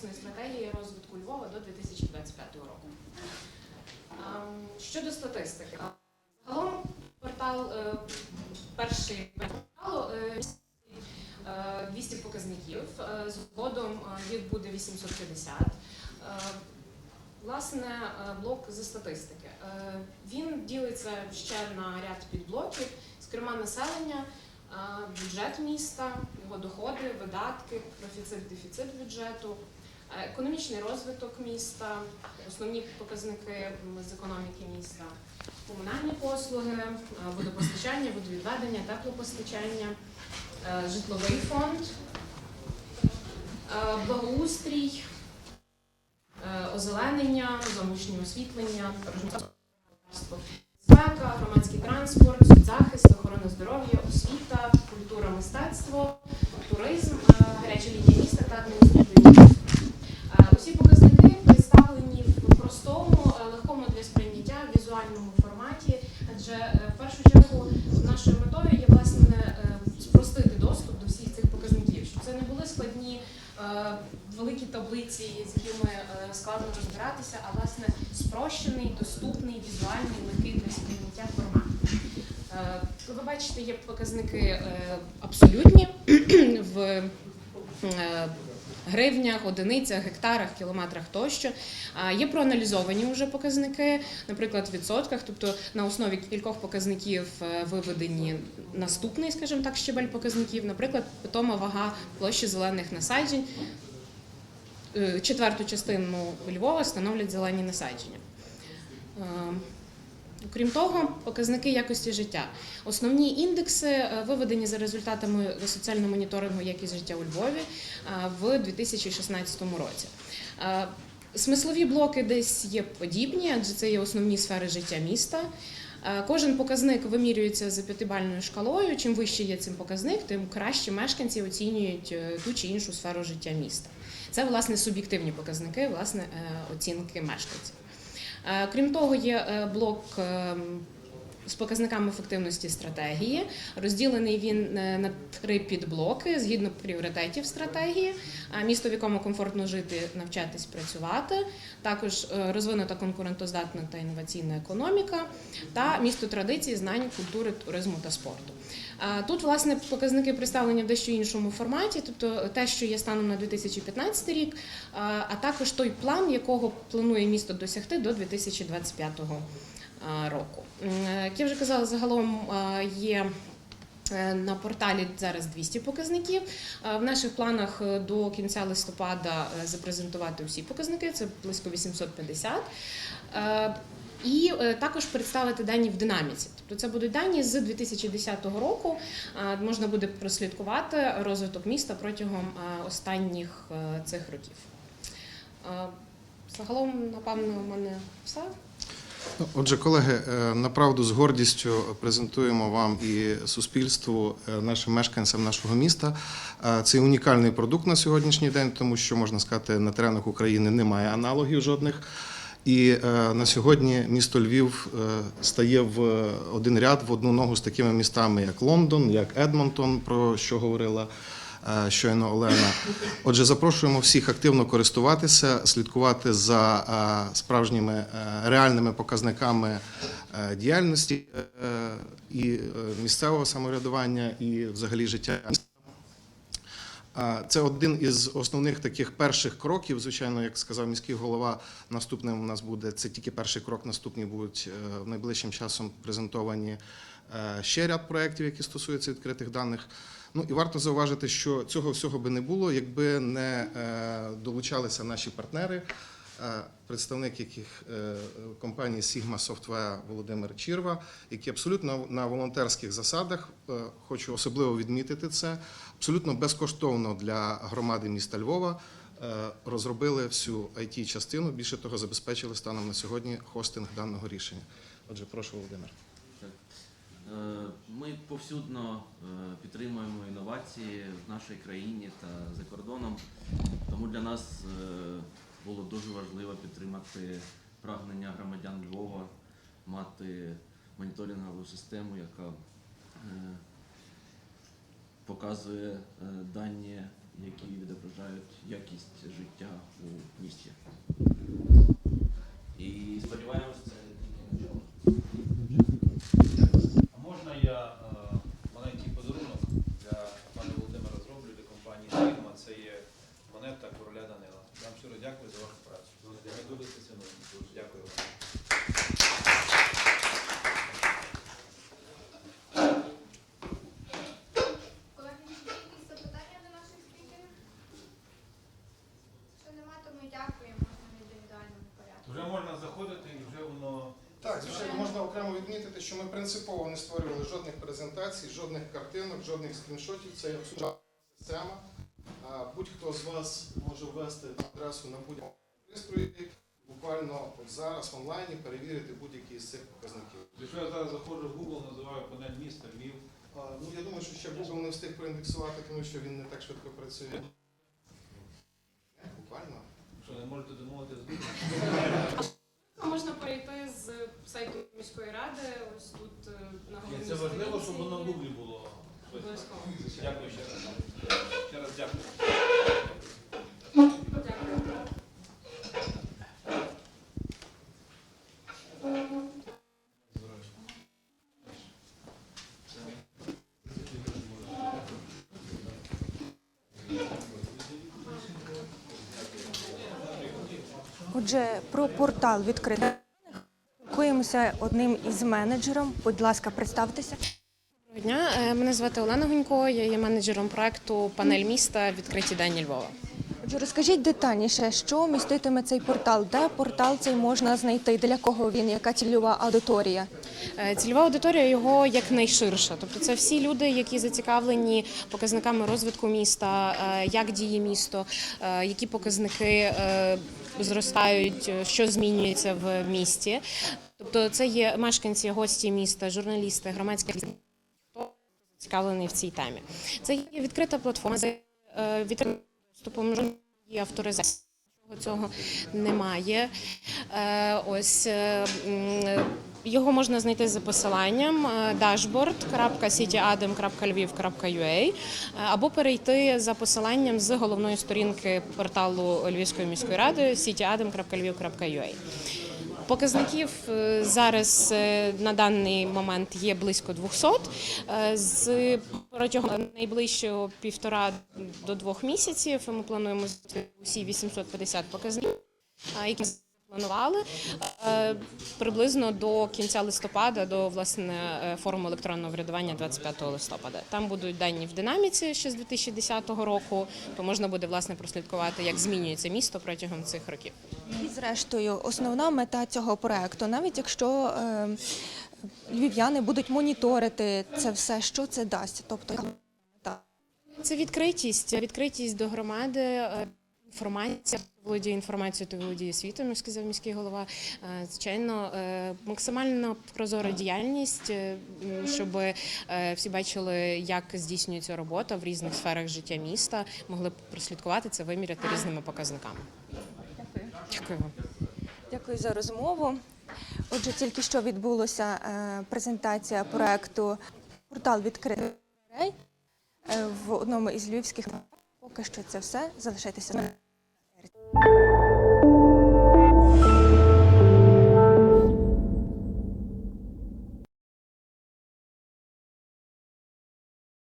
комплексної стратегії розвитку Львова до 2025 року. Щодо статистики, загалом портал е, перший порталу е, е, 200 показників. Е, Згодом е, їх буде 850. Е, Власне, е, блок зі статистики. Е, Він ділиться ще на ряд підблоків, зокрема населення, е, бюджет міста, його доходи, видатки, профіцит, дефіцит бюджету, е, економічний розвиток міста, основні показники з економіки міста, комунальні послуги, е, водопостачання, водовідведення, теплопостачання, е, житловий фонд, е, благоустрій, озеленення, зовнішнє освітлення, безпека, громадський транспорт, соцзахист, охорона здоров'я, освіта, культура, мистецтво, туризм, гаряча лінія міста та адміністративні. Е, Усі показники представлені в простому, е, легкому для сприйняття візуальному форматі, адже е, в першу чергу нашою метою є власне е, спростити доступ до всіх цих показників, щоб це не були складні е, великі з якими е, складно розбиратися, а власне спрощений, доступний, візуальний, легкий для сприйняття формат. Е, Ви бачите, є показники е, абсолютні в гривнях, одиницях, гектарах, кілометрах тощо. Є проаналізовані вже показники, наприклад, в відсотках, тобто на основі кількох показників виведені наступний, скажімо так, щебель показників, наприклад, питома вага площі зелених насаджень. Е, Четверту частину Львова становлять зелені насадження. Е, Окрім того, показники якості життя. Основні індекси е, виведені за результатами соціального моніторингу якість життя у Львові в 2016 році. Смислові блоки десь є подібні, адже це є основні сфери життя міста. Кожен показник вимірюється за п'ятибальною шкалою. Чим вище є цим показник, тим краще мешканці оцінюють ту чи іншу сферу життя міста. Це власне суб'єктивні показники, власне е, оцінки мешканців. Е, Крім того, є е, блок з показниками ефективності стратегії. Розділений він на три підблоки згідно пріоритетів стратегії. Місто, в якому комфортно жити, навчатись працювати, також розвинута конкурентоздатна та інноваційна економіка, та місто традицій, знань, культури, туризму та спорту. Тут, власне, показники представлені в дещо іншому форматі, тобто те, що є станом на 2015 рік, а також той план, якого планує місто досягти до 2025 року. Е, Як я вже казала, загалом є. е, На порталі зараз 200 показників. В наших планах е, до кінця листопада запрезентувати всі показники, це близько 850. І е, також представити дані в динаміці. Тобто це будуть дані з 2010 року. Можна буде прослідкувати розвиток міста протягом останніх е, цих років. Загалом, напевно, у мене все. Ну, Отже, колеги, е, направду з гордістю презентуємо вам і суспільству, нашим мешканцям нашого міста. Це унікальний продукт на сьогоднішній день, тому що можна сказати, на теренах України немає аналогів жодних. І е, на сьогодні місто Львів е, стає в один ряд в одну ногу з такими містами, як Лондон, як Едмонтон, про що говорила е, щойно Олена. Отже, запрошуємо всіх активно користуватися, слідкувати за справжніми реальними показниками діяльності і місцевого самоврядування, і взагалі життя Це один із основних таких перших кроків. Звичайно, як сказав міський голова, наступним у нас буде це тільки перший крок. Наступні будуть е, найближчим часом презентовані е, ще ряд проєктів, які стосуються відкритих даних. Ну і варто зауважити, що цього всього би не було, якби не е, долучалися наші партнери. Представник яких е, компанії Sigma Software Володимир Чірва, які абсолютно на волонтерських засадах, е, хочу особливо відмітити це, абсолютно безкоштовно для громади міста Львова е, розробили всю it частину Більше того, забезпечили станом на сьогодні хостинг даного рішення. Отже, прошу, Володимир. Ми повсюдно підтримуємо інновації в нашій країні та за кордоном. Тому для нас було дуже важливо підтримати прагнення громадян Львова мати моніторингову систему, яка е, показує е, дані які відображають якість життя у місті. І сподіваємося, це тільки начало. А можна я е, маленький подарунок для пана Володимира зроблю для компанії Sigma. Це є монета короля Данила. Я вам щиро дякую за вашу працю. Ми дуже це цінуємо. Дякую вам. Колеги, є якісь запитання до наших спікерів? Якщо нема, то ми дякуємо на індивідуальному порядку. Вже можна заходити і вже воно. Так, можна окремо відмітити, що ми принципово не створювали жодних презентацій, жодних картинок, жодних скріншотів. Це абсолютно система. Будь-хто з вас може ввести адресу на будь-якому пристрої, буквально зараз в онлайні перевірити будь-які з цих показників. Якщо я зараз заходжу в Google, називаю панель міста, Львів. Ну, я думаю, що ще Google не встиг проіндексувати, тому що він не так швидко працює. Буквально. Що не можете домовити з Google? Можна перейти з сайту міської ради, ось тут е, на Ні, головній Це важливо, сторінці щоб воно в є. Гуглі було. Обов'язково. Дякую ще раз. Ще раз. Дякую. Отже, про портал відкритих спілкуємося одним із менеджером. Будь ласка, представтеся. Доброго дня. Е, Мене звати Олена Гунько, я є менеджером проекту Панель міста відкриті дані Львова. Розкажіть детальніше, що міститиме цей портал, де портал цей можна знайти, для кого він, яка цільова аудиторія. Е, Цільова аудиторія його якнайширша. Тобто це всі люди, які зацікавлені показниками розвитку міста, е, як діє місто, е, які показники зростають, що змінюється в місті. Тобто це є мешканці, гості міста, журналісти, громадські хто зацікавлений в цій темі. Це є відкрита платформа з е, є авторизація. Цього немає. Е, ось е, його можна знайти за посиланням dashboard.cityadem.lviv.ua е, або перейти за посиланням з головної сторінки порталу Львівської міської ради cityadem.lviv.ua. Показників е, зараз е, на даний момент є близько 200. Е, З протягом найближчого півтора до двох місяців ми плануємо усі 850 показників, які планували е, приблизно до кінця листопада, до власне е, форуму електронного врядування 25 листопада. Там будуть дані в динаміці ще з 2010 року, то можна буде власне прослідкувати, як змінюється місто протягом цих років. І зрештою, основна мета цього проекту, навіть якщо е, львів'яни будуть моніторити це все, що це дасть. Тобто? Це відкритість, відкритість до громади. Інформація володіє інформацією, то володіє світом, сказав міський голова. Е, Звичайно, е, максимально прозора діяльність, е, щоб всі бачили, як здійснюється робота в різних сферах життя міста, могли прослідкувати це, виміряти різними показниками. Дякую вам. Дякую за розмову. Отже, тільки що відбулася презентація проекту Портал відкритих дверей в одному із львівських. Поки що це все. Залишайтеся на.